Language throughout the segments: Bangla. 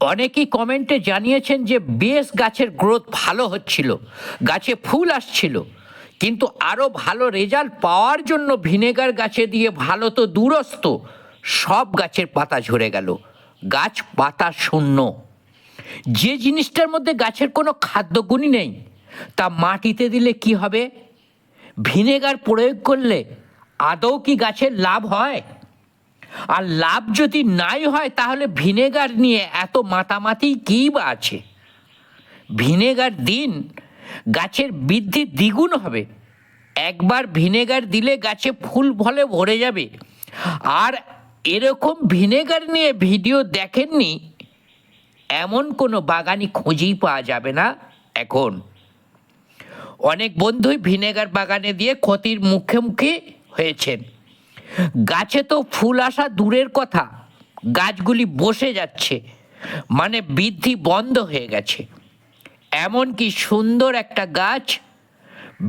অনেকেই কমেন্টে জানিয়েছেন যে বেশ গাছের গ্রোথ ভালো হচ্ছিল, গাছে ফুল আসছিল, কিন্তু আরও ভালো রেজাল্ট পাওয়ার জন্য ভিনেগার গাছে দিয়ে ভালো তো দূরস্থ সব গাছের পাতা ঝরে গেল, গাছ পাতা শূন্য। যে জিনিসটার মধ্যে গাছের কোনো খাদ্যগুণই নেই, তা মাটিতে দিলে কি হবে? ভিনেগার প্রয়োগ করলে আদৌ কি গাছের লাভ হয়? আর লাভ যদি নাই হয়, তাহলে ভিনেগার নিয়ে এত মাতামাতি কী বা আছে? ভিনেগার দিন গাছের বৃদ্ধি দ্বিগুণ হবে। একবার ভিনেগার দিলে গাছে ফুল ফলে ভরে যাবে। আর এরকম ভিনেগার নিয়ে ভিডিও দেখেননি, এমন কোনো বাগানই খুঁজেই পাওয়া যাবে না এখন। অনেক বন্ধুই ভিনেগার বাগানে দিয়ে ক্ষতির মুখে মুখে হয়েছেন। গাছে তো ফুল আসা দূরের কথা। গাছগুলি বসে যাচ্ছে মানে বৃদ্ধি বন্ধ হয়ে গেছে। এমনকি সুন্দর একটা গাছ,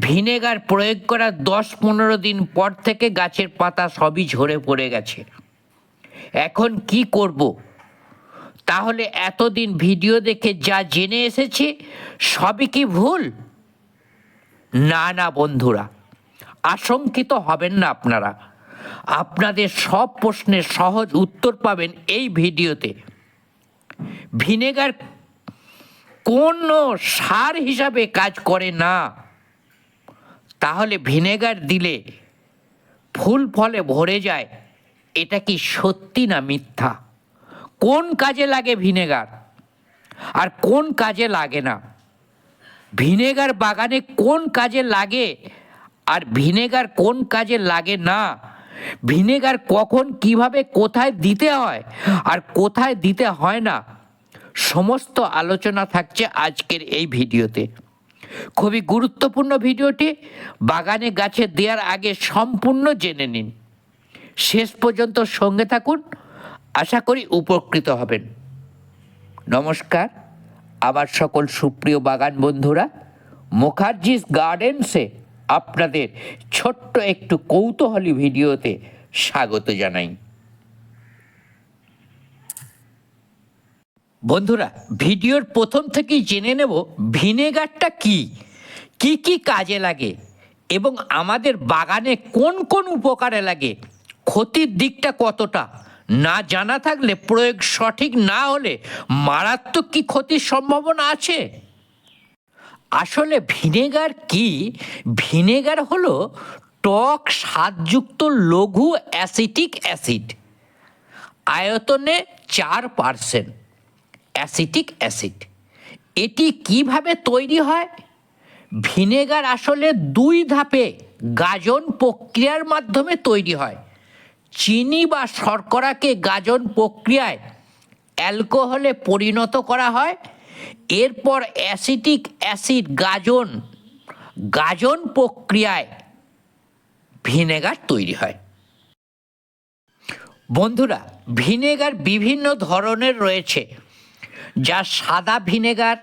ভিনেগার প্রয়োগ করার দশ পনেরো দিন পর থেকে গাছের পাতা সবই ঝরে পড়ে গেছে। এখন কি করব? তাহলে এতদিন ভিডিও দেখে যা জেনে এসেছি, সবই কি ভুল? না না বন্ধুরা, আশঙ্কিত হবেন না আপনারা। আপনাদের সব প্রশ্নের সহজ উত্তর পাবেন এই ভিডিওতে। ভিনেগার কোনো সার হিসাবে কাজ করে না। তাহলে ভিনেগার দিলে ফুল ফলে ভরে যায়, এটা কি সত্যি না মিথ্যা? কোন কাজে লাগে ভিনেগার? আর কোন কাজে লাগে না? ভিনেগার বাগানে কোন কাজে লাগে? আর ভিনেগার কোন কাজে লাগে না? ভিনেগার কখন, কীভাবে, কোথায় দিতে হয় আর কোথায় দিতে হয় না, সমস্ত আলোচনা থাকছে আজকের এই ভিডিওতে। খুবই গুরুত্বপূর্ণ ভিডিওটি, বাগানে গাছে দেওয়ার আগে সম্পূর্ণ জেনে নিন। শেষ পর্যন্ত সঙ্গে থাকুন, আশা করি উপকৃত হবেন। নমস্কার আবার সকল সুপ্রিয় বাগান বন্ধুরা মুখার্জিস গার্ডেন্সে আপনাদের ছোট্ট একটু কৌতূহলী ভিডিওতে স্বাগত জানাই। বন্ধুরা, ভিডিওর প্রথম থেকেই জেনে নেব ভিনেগারটা কি কি কি কাজে লাগে, এবং আমাদের বাগানে কোন কোন উপকারে লাগে, ক্ষতির দিকটা কতটা, না জানা থাকলে প্রয়োগ সঠিক না হলে মারাত্মক কি ক্ষতির সম্ভাবনা আছে? আসলে ভিনেগার কি? ভিনেগার হলো টক স্বাদযুক্ত লঘু অ্যাসিটিক অ্যাসিড। আয়তনে চার পার্সেন্ট অ্যাসিটিক অ্যাসিড। এটি কীভাবে তৈরি হয়? ভিনেগার আসলে দুই ধাপে গাজন প্রক্রিয়ার মাধ্যমে তৈরি হয়। চিনি বা শর্করাকে গাজন প্রক্রিয়ায় অ্যালকোহলে পরিণত করা হয়। এরপর অ্যাসিটিক অ্যাসিড গাজন গাজন প্রক্রিয়ায় ভিনেগার তৈরি হয়। বন্ধুরা, ভিনেগার বিভিন্ন ধরনের রয়েছে, যা সাদা vinegar,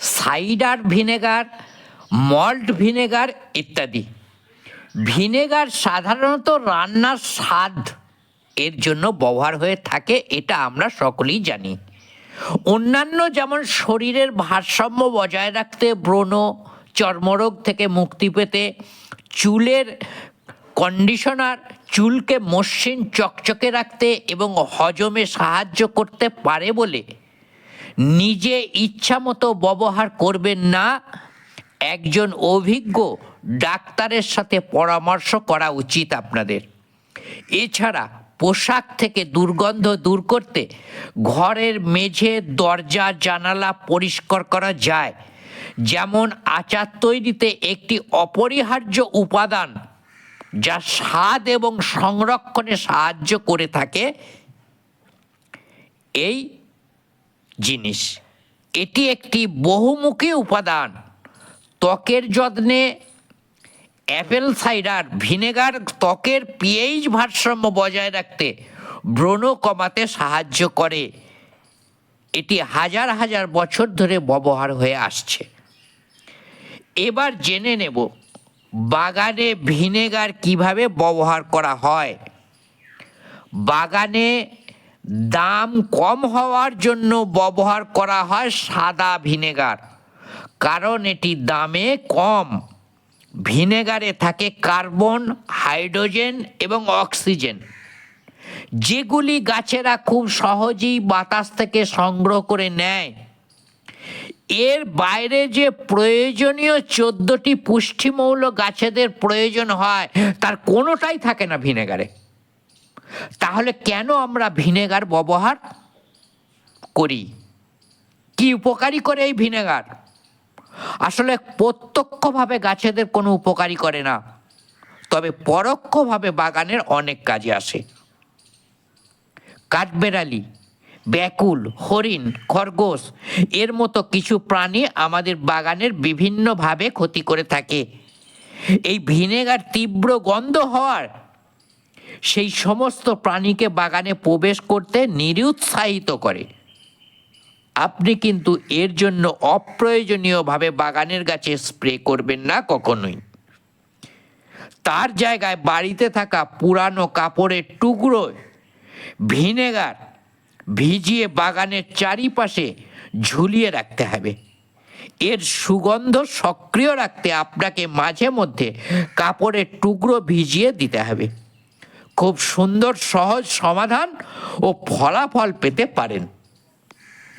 cider vinegar, malt vinegar ইত্যাদি। ভিনেগার সাধারণত রান্নার স্বাদ এর জন্য ব্যবহার হয়ে থাকে, এটা আমরা সকলেই জানি। অন্যান্য যেমন শরীরের ভারসাম্য বজায় রাখতে, ব্রণ, চর্মরোগ থেকে মুক্তি পেতে, চুলের কন্ডিশনার চুলকে মসৃণ চকচকে রাখতে এবং হজমে সাহায্য করতে পারে বলে নিজে ইচ্ছা মতো ব্যবহার করবেন না, একজন অভিজ্ঞ ডাক্তারের সাথে পরামর্শ করা উচিত আপনাদের। এছাড়া পোশাক থেকে দুর্গন্ধ দূর করতে ঘরের মেঝে দরজা জানালা পরিষ্কার করা যায়। যেমন আচার তৈরিতে একটি অপরিহার্য উপাদান যা স্বাদ এবং সংরক্ষণে সাহায্য করে থাকে। এই জিনিস, এটি একটি বহুমুখী উপাদান। ত্বকের যত্নে অ্যাপেল সাইডার ভিনেগার, ত্বকের পিএইচ ভারসাম্য বজায় রাখতে ব্রণ কমাতে সাহায্য করে। এটি হাজার হাজার বছর ধরে ব্যবহার হয়ে আসছে। এবার জেনে নেব বাগানে ভিনেগার কীভাবে ব্যবহার করা হয়। বাগানে দাম কম হওয়ার জন্য ব্যবহার করা হয় সাদা ভিনেগার, কারণ এটি দামে কম। ভিনেগারে থাকে কার্বন, হাইড্রোজেন এবং অক্সিজেন। যেগুলি গাছেরা খুব সহজেই বাতাস থেকে সংগ্রহ করে নেয়। এর বাইরে যে প্রয়োজনীয় চোদ্দটি পুষ্টিমৌল গাছেদের প্রয়োজন হয়, তার কোনোটাই থাকে না ভিনেগারে। তাহলে কেন আমরা ভিনেগার ব্যবহার করি? কি উপকারী করে এই ভিনেগার? আসলে প্রত্যক্ষভাবে গাছেদের কোনো উপকারই করে না। তবে পরোক্ষভাবে বাগানের অনেক কাজে আসে। কাঠবেড়ালি, ব্যাকুল, হরিণ, খরগোশ, এর মতো কিছু প্রাণী আমাদের বাগানের বিভিন্নভাবে ক্ষতি করে থাকে। এই ভিনেগার তীব্র গন্ধ হওয়ার সেই সমস্ত প্রাণীকে বাগানে প্রবেশ করতে নিরুৎসাহিত করে। আপনি কিন্তু এর জন্য অপ্রয়োজনীয়ভাবে বাগানের গাছে স্প্রে করবেন না কখনোই। তার জায়গায় বাড়িতে থাকা পুরানো কাপড়ের টুকরো, ভিনেগার ভিজিয়ে বাগানের চারিপাশে ঝুলিয়ে রাখতে হবে। এর সুগন্ধ সক্রিয় রাখতে আপনাকে মাঝে মধ্যে কাপড়ের টুকরো ভিজিয়ে দিতে হবে। খুব সুন্দর সহজ সমাধান ও ফলাফল পেতে পারেন।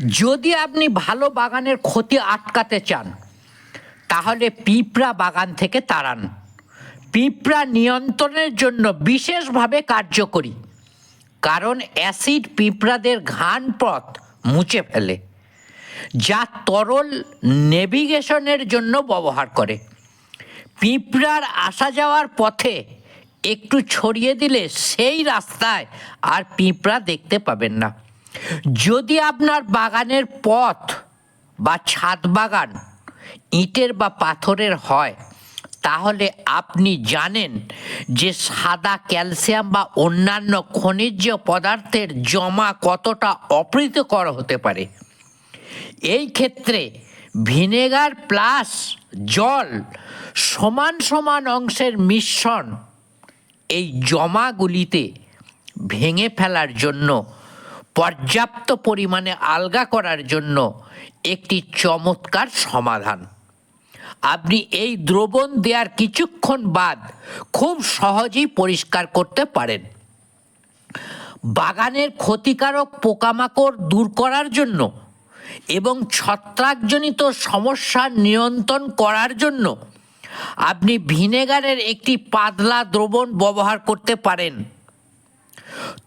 যদি আপনি ভালো বাগানের ক্ষতি আটকাতে চান, তাহলে পিঁপড়া বাগান থেকে তাড়ান। পিঁপড়া নিয়ন্ত্রণের জন্য বিশেষভাবে কার্যকরী, কারণ অ্যাসিড পিঁপড়াদের ঘান পথ মুছে ফেলে, যা তরল নেভিগেশনের জন্য ব্যবহার করে। পিঁপড়ার আসা যাওয়ার পথে একটু ছড়িয়ে দিলে সেই রাস্তায় আর পিঁপড়া দেখতে পাবেন না। যদি আপনার বাগানের পথ বা ছাদ বাগান ইটের বা পাথরের হয়, তাহলে আপনি জানেন যে সাদা ক্যালসিয়াম বা অন্যান্য খনিজ পদার্থের জমা কতটা অপ্রীতিকর হতে পারে। এই ক্ষেত্রে ভিনেগার প্লাস জল সমান সমান অংশের মিশ্রণ এই জমাগুলিতে ভেঙে ফেলার জন্য পর্যাপ্ত পরিমাণে আলগা করার জন্য একটি চমৎকার সমাধান। আপনি এই দ্রবণ দেওয়ার কিছুক্ষণ বাদ খুব সহজেই পরিষ্কার করতে পারেন। বাগানের ক্ষতিকারক পোকামাকড় দূর করার জন্য এবং ছত্রাকজনিত সমস্যা নিয়ন্ত্রণ করার জন্য আপনি ভিনেগারের একটি পাতলা দ্রবণ ব্যবহার করতে পারেন।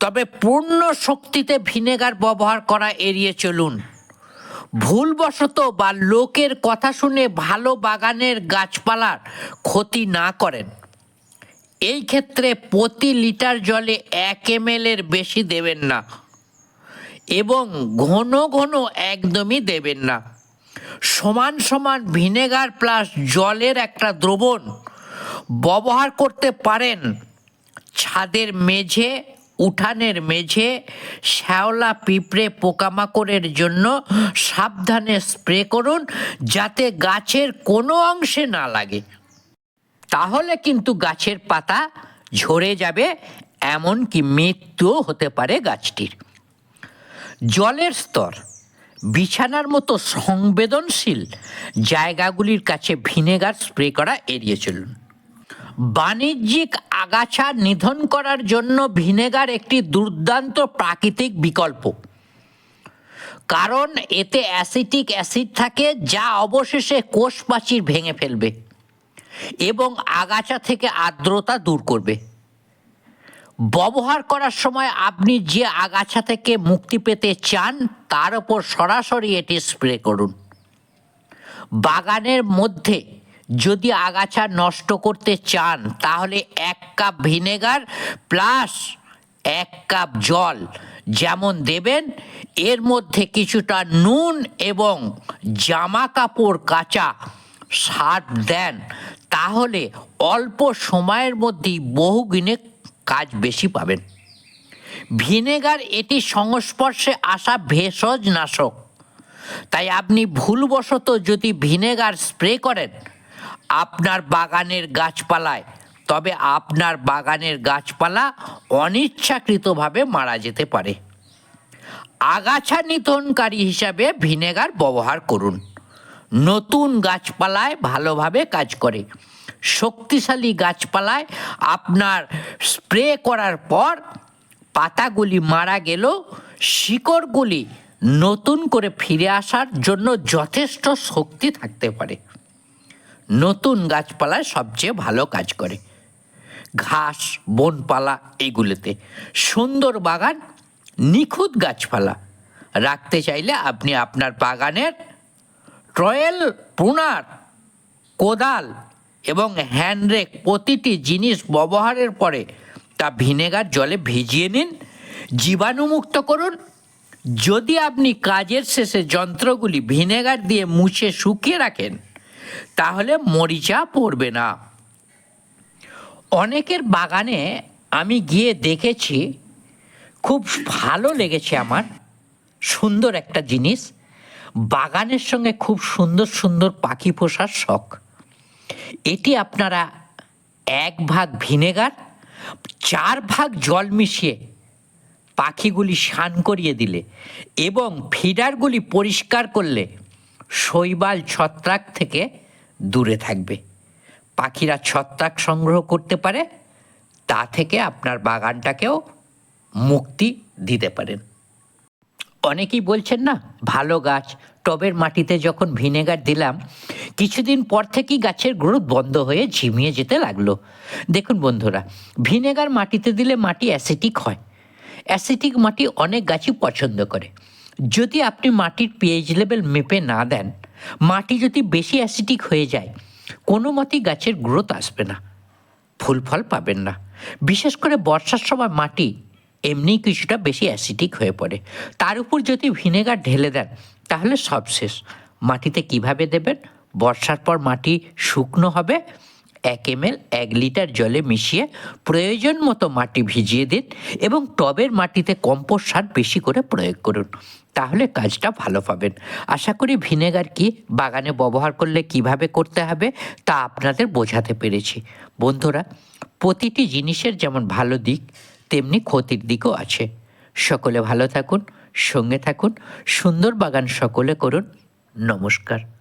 তবে পূর্ণ শক্তিতে ভিনেগার ব্যবহার করা এড়িয়ে চলুন। ভুলবশত বা লোকের কথা শুনে ভালো বাগানের গাছপালার ক্ষতি না করেন। এই ক্ষেত্রে প্রতি লিটার জলে এক এম এর বেশি দেবেন না এবং ঘন ঘন একদমই দেবেন না। সমান সমান ভিনেগার প্লাস জলের একটা দ্রবণ ব্যবহার করতে পারেন ছাদের মেঝে উঠানের মেঝে শ্যাওলা পিঁপড়ে পোকামাকড়ের জন্য সাবধানে স্প্রে করুন যাতে গাছের কোনো অংশে না লাগে। তাহলে কিন্তু গাছের পাতা ঝরে যাবে, এমনকি মৃত্যুও হতে পারে গাছটির। জলের স্তর, বিছানার মতো সংবেদনশীল জায়গাগুলির কাছে ভিনেগার স্প্রে করা এড়িয়ে চলুন। বাণিজ্যিক আগাছা নিধন করার জন্য ভিনেগার একটি দুর্দান্ত প্রাকৃতিক বিকল্প। কারণ এতে অ্যাসিটিক অ্যাসিড থাকে, যা অবশেষে কোষ প্রাচীর ভেঙে ফেলবে এবং আগাছা থেকে আর্দ্রতা দূর করবে। ব্যবহার করার সময় আপনি যে আগাছা থেকে মুক্তি পেতে চান, তার উপর সরাসরি এটি স্প্রে করুন। বাগানের মধ্যে যদি আগাছা নষ্ট করতে চান, তাহলে এক কাপ ভিনেগার প্লাস এক কাপ জল যেমন দেবেন। এর মধ্যে কিছুটা নুন এবং জামা কাপড় কাঁচা সার দেন। তাহলে অল্প সময়ের মধ্যেই বহুগুণে কাজ বেশি পাবেন। ভিনেগার এটি সংস্পর্শে আসা ভেষজ নাশক। তাই আপনি ভুলবশত যদি ভিনেগার স্প্রে করেন আপনার বাগানের গাছপালায়। তবে আপনার বাগানের গাছপালা অনিচ্ছাকৃতভাবে মারা যেতে পারে। আগাছা নিধনকারী হিসাবে ভিনেগার ব্যবহার করুন। নতুন গাছপালায় ভালোভাবে কাজ করে। শক্তিশালী গাছপালায় আপনার স্প্রে করার পর পাতাগুলি মারা গেলেও শিকড়গুলি নতুন করে ফিরে আসার জন্য যথেষ্ট শক্তি থাকতে পারে। নতুন গাছপালায় সবচেয়ে ভালো কাজ করে। ঘাস, বনপালা এগুলোতে। সুন্দর বাগান, নিখুঁত গাছপালা। রাখতে চাইলে আপনি আপনার বাগানের ট্রয়েল পুনার কোদাল এবং হ্যান্ডরেক প্রতিটি জিনিস ব্যবহারের পরে তা ভিনেগার জলে ভিজিয়ে নিন, জীবাণুমুক্ত করুন। যদি আপনি কাজের শেষে যন্ত্রগুলি ভিনেগার দিয়ে মুছে শুকিয়ে রাখেন তাহলে মরিচা পড়বে না। অনেকের বাগানে আমি গিয়ে দেখেছি, খুব ভালো লেগেছে আমার, সুন্দর একটা জিনিস। বাগানের সঙ্গে খুব সুন্দর সুন্দর পাখি পোষার শখ। এটি আপনারা এক ভাগ ভিনেগার, চার ভাগ জল মিশিয়ে পাখিগুলি স্নান করিয়ে দিলে এবং ফিডারগুলি পরিষ্কার করলে শৈবাল ছত্রাক থেকে দূরে থাকবে। পাখিরা ছত্রাক সংগ্রহ করতে পারে, তা থেকে আপনার বাগানটাকেও মুক্তি দিতে পারেন। অনেকেই বলছেন, না, ভালো গাছ। টবের মাটিতে যখন ভিনেগার দিলাম, কিছুদিন পর থেকেই গাছের গ্রোথ বন্ধ হয়ে ঝিমিয়ে যেতে লাগল। দেখুন বন্ধুরা, ভিনেগার মাটিতে দিলে মাটি অ্যাসিটিক হয়। অ্যাসিটিক মাটি অনেক গাছই পছন্দ করে। যদি আপনি মাটির পিএইচ লেভেল মেপে না দেন মাটি যদি বেশি অ্যাসিডিক হয়ে যায়, কোনো মতেই গাছের গ্রোথ আসবে না। ফুল ফল পাবেন না। বিশেষ করে বর্ষার সময় মাটি এমনি কিছুটা বেশি অ্যাসিডিক হয়ে পড়ে। তার উপর যদি ভিনেগার ঢেলে দেন, তাহলে সব শেষ। মাটিতে কীভাবে দেবেন? বর্ষার পর মাটি শুকনো হবে এক এম এক লিটার জলে মিশিয়ে প্রয়োজন মতো মাটি ভিজিয়ে দিন এবং টবের মাটিতে কম্পোস্ট সার বেশি করে প্রয়োগ করুন। তাহলে কাজটা ভালো পাবেন। আশা করি ভিনেগার কি বাগানে ব্যবহার করলে কীভাবে করতে হবে তা আপনাদের বোঝাতে পেরেছি। বন্ধুরা, প্রতিটি জিনিসের যেমন ভালো দিক, তেমনি ক্ষতির দিকও আছে। সকলে ভালো থাকুন, সঙ্গে থাকুন, সুন্দর বাগান সকলে করুন। নমস্কার।